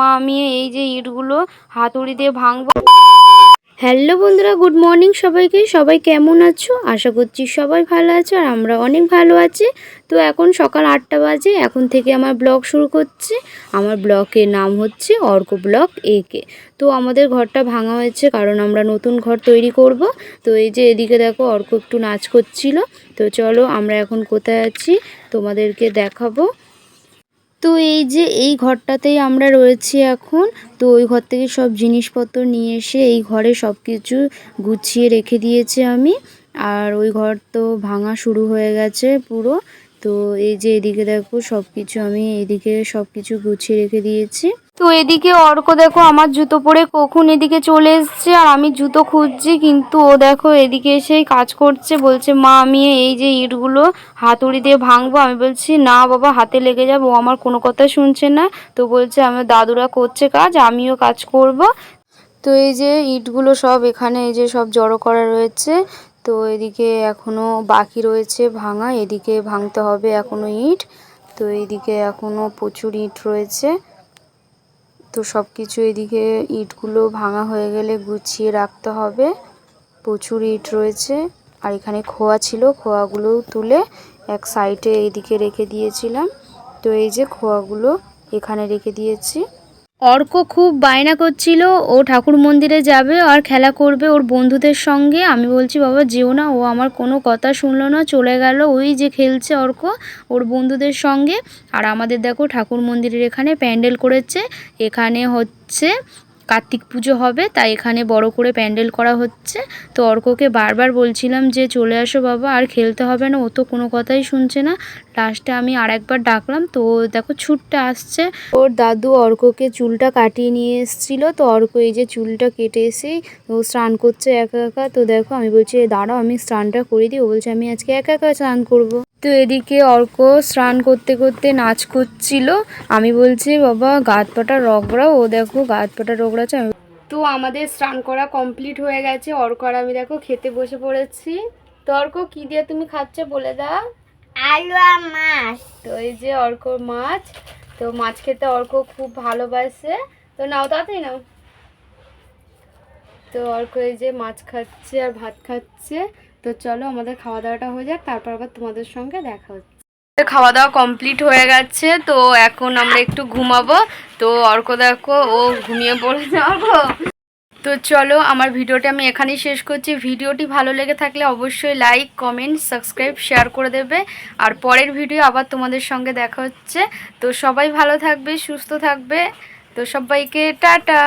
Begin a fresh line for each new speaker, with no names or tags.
মা আমি এই যে ইটগুলো হাতুড়ি দিয়ে ভাঙবো। হ্যালো বন্ধুরা, গুড মর্নিং সবাইকে। সবাই কেমন আছো? আশা করছি সবাই ভালো আছো আর আমরা অনেক ভালো আছি। তো এখন সকাল আটটা বাজে, এখন থেকে আমার ব্লগ শুরু করছে। আমার ব্লকের নাম হচ্ছে অর্ক ব্লক এ কে। তো আমাদের ঘরটা ভাঙা হয়েছে কারণ আমরা নতুন ঘর তৈরি করব। তো এই যে এদিকে দেখো অর্ক একটু নাচ করছিল। তো চলো আমরা এখন কোথায় আছি তোমাদেরকে দেখাবো। তো এই যে এই ঘরটাতেই আমরা রয়েছি এখন, তো ওই ঘর থেকে সব জিনিসপত্র নিয়ে এসে এই ঘরে সব কিছু গুছিয়ে রেখে দিয়েছি আমি। আর ওই ঘর তো ভাঙা শুরু হয়ে গেছে পুরো। তো এই যে এদিকে দেখো সব কিছু আমি এদিকে সব কিছু গুছিয়ে রেখে দিয়েছি। তো এদিকে অর্ক দেখো, আমার জুতো পরে কখন এদিকে চলে এসছে আর আমি জুতো খুঁজছি, কিন্তু ও দেখো এদিকে এসেই কাজ করছে, বলছে, মা, আমি এই যে ইটগুলো হাতুড়ি দিয়ে ভাঙবো। আমি বলছি, না বাবা, হাতে লেগে যাব, ও আমার কোনো কথা শুনছে না। তো বলছে, আমার দাদুরা করছে কাজ, আমিও কাজ করব। তো এই যে ইটগুলো সব এখানে এই যে সব জড়ো করা রয়েছে, তো এদিকে এখনও বাকি রয়েছে ভাঙা, এদিকে ভাঙতে হবে এখনও ইট, তো এইদিকে এখনও প্রচুর ইট রয়েছে। তো সব কিছু এদিকে ইটগুলো ভাঙা হয়ে গেলে গুছিয়ে রাখতে হবে। প্রচুর ইট রয়েছে। আর এখানে খোয়া ছিল, খোয়াগুলো তুলে এক সাইডে এদিকে রেখে দিয়েছিলাম। তো এই যে খোয়াগুলো এখানে রেখে দিয়েছি। অর্ক খুব বায়না করছিল, ও ঠাকুর মন্দিরে যাবে আর খেলা করবে ওর বন্ধুদের সঙ্গে। আমি বলছি, বাবা, যেও না, ও আমার কোনো কথা শুনলো না, চলে গেল ওই যে খেলছে অর্ক ওর বন্ধুদের সঙ্গে। আর আমাদের দেখো ঠাকুর মন্দিরের এখানে প্যান্ডেল করেছে, এখানে হচ্ছে কার্তিক পুজো হবে, তাই এখানে বড় করে প্যান্ডেল করা হচ্ছে। তো অর্ককে বারবার বলছিলাম যে, চলে আসো বাবা, আর খেলতে হবে না, ও তো কোনো কথাই শুনছে না। লাস্টে আমি আর একবার ডাকলাম, তো দেখো ছুটটা আসছে। ওর দাদু অর্ককে চুলটা কাটিয়ে নিয়ে এসেছিল, তো অর্ক এই যে চুলটা কেটে এসেই ও স্নান করছে একা একা। তো দেখো আমি বলছি দাঁড়াও, আমি স্নানটা করে দিই। ও বলছে, আমি আজকে একা একা স্নান করব। তো এদিকে অর্ক স্নান করতে করতে নাচ করছিল। আমি বলছি বাবা গাত পাটা রগড়াও ও দেখো গাত পাটা রগড়াচ্ছে। আমি তো আমাদের স্নান করা কমপ্লিট হয়ে গেছে। অর্ক আর আমি দেখো খেতে বসে পড়েছি। তো অর্ক কি দিয়ে তুমি খাচ্ছে বলে দাও।
আলু আর মাছ।
তো এই যে অর্ক মাছ তো মাছ খেতে অর্ক খুব ভালোবাসে। তো নাও তাড়াতাড়ি নাও। তো অর্ক এই যে মাছ খাচ্ছে আর ভাত খাচ্ছে। তো চলো আমাদের খাওয়া দাওয়াটা হয়ে যাক, তারপর আবার তোমাদের সঙ্গে দেখা হচ্ছে। খাওয়া দাওয়া কমপ্লিট হয়ে গেছে, তো এখন আমরা একটু ঘুমাবো। তো অর্ক দেখো, ও ঘুমিয়ে পড়ে অর্ক তো চলো আমার ভিডিওটা আমি এখানেই শেষ করছি। ভিডিওটি ভালো লেগে থাকলে অবশ্যই লাইক কমেন্ট সাবস্ক্রাইব শেয়ার করে দেবে। আর পরের ভিডিও আবার তোমাদের সঙ্গে দেখা হচ্ছে। তো সবাই ভালো থাকবে, সুস্থ থাকবে। তো সবাইকে টাটা!